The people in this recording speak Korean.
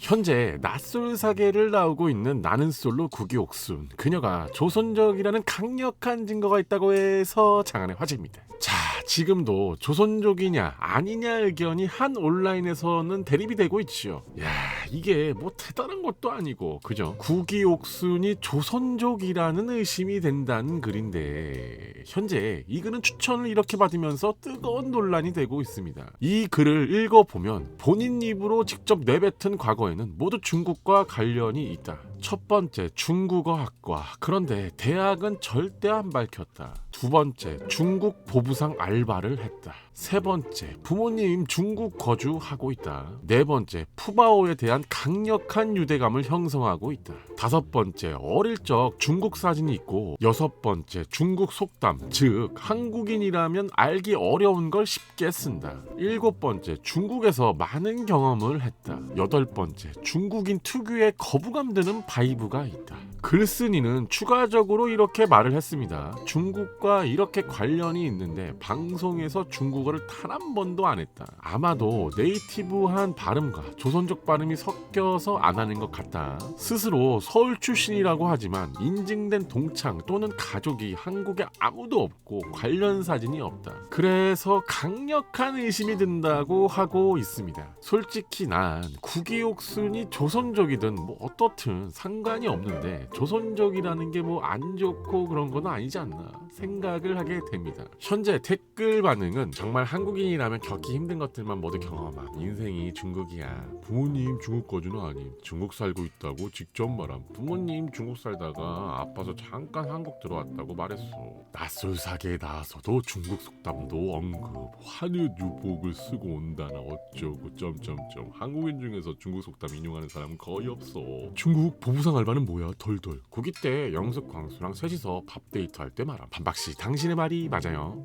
현재 낯설 사계를 나오고 있는 나는 솔로 구기옥순 그녀가 조선족이라는 강력한 증거가 있다고 해서 장안의 화제입니다. 자 지금도 조선족이냐 아니냐 의견이 한 온라인에서는 대립이 되고 있지요. 야 이게 뭐 대단한 것도 아니고 그죠? 구기옥순이 조선족이라는 의심이 된다는 글인데 현재 이 글은 추천을 이렇게 받으면서 뜨거운 논란이 되고 있습니다. 이 글을 읽어보면 본인 입으로 직접 내뱉은 과거에는 모두 중국과 관련이 있다. 첫 번째 중국어학과 그런데 대학은 절대 안 밝혔다. 두 번째 중국 보부상 알바를 했다. 세 번째 부모님 중국 거주하고 있다. 네 번째 푸바오에 대한 강력한 유대감을 형성하고 있다. 다섯 번째 어릴 적 중국 사진이 있고 여섯 번째 중국 속담 즉 한국인이라면 알기 어려운 걸 쉽게 쓴다. 일곱 번째 중국에서 많은 경험을 했다. 여덟 번째 중국인 특유의 거부감 드는 바이브가 있다. 글쓴이는 추가적으로 이렇게 말을 했습니다. 중국과 이렇게 관련이 있는데 방송에서 중국어를 단 한 번도 안 했다. 아마도 네이티브한 발음과 조선족 발음이 섞여서 안 하는 것 같다. 스스로 서울 출신이라고 하지만 인증된 동창 또는 가족이 한국에 아무도 없고 관련 사진이 없다. 그래서 강력한 의심이 든다고 하고 있습니다. 솔직히 난 구기옥순이 조선족이든 뭐 어떻든 상관이 없는데 조선족이라는 게 뭐 안 좋고 그런 건 아니지 않나 생각을 하게 됩니다. 현재 댓글 반응은 정말 한국인이라면 겪기 힘든 것들만 모두 경험한 인생이 중국이야. 부모님 중국 거주는 아님. 중국 살고 있다고 직접 말함. 부모님 중국 살다가 아파서 잠깐 한국 들어왔다고 말했어. 낯설 사계에 나와서도 중국 속담도 언급. 환유 유복을 쓰고 온다나 어쩌고 점점점. 한국인 중에서 중국 속담 인용하는 사람은 거의 없어. 중국 보부상 알바는 뭐야? 덜덜. 고기 때 영숙 광수랑 셋이서 밥 데이트 할 때 말함. 반박씨 당신의 말이 맞아요.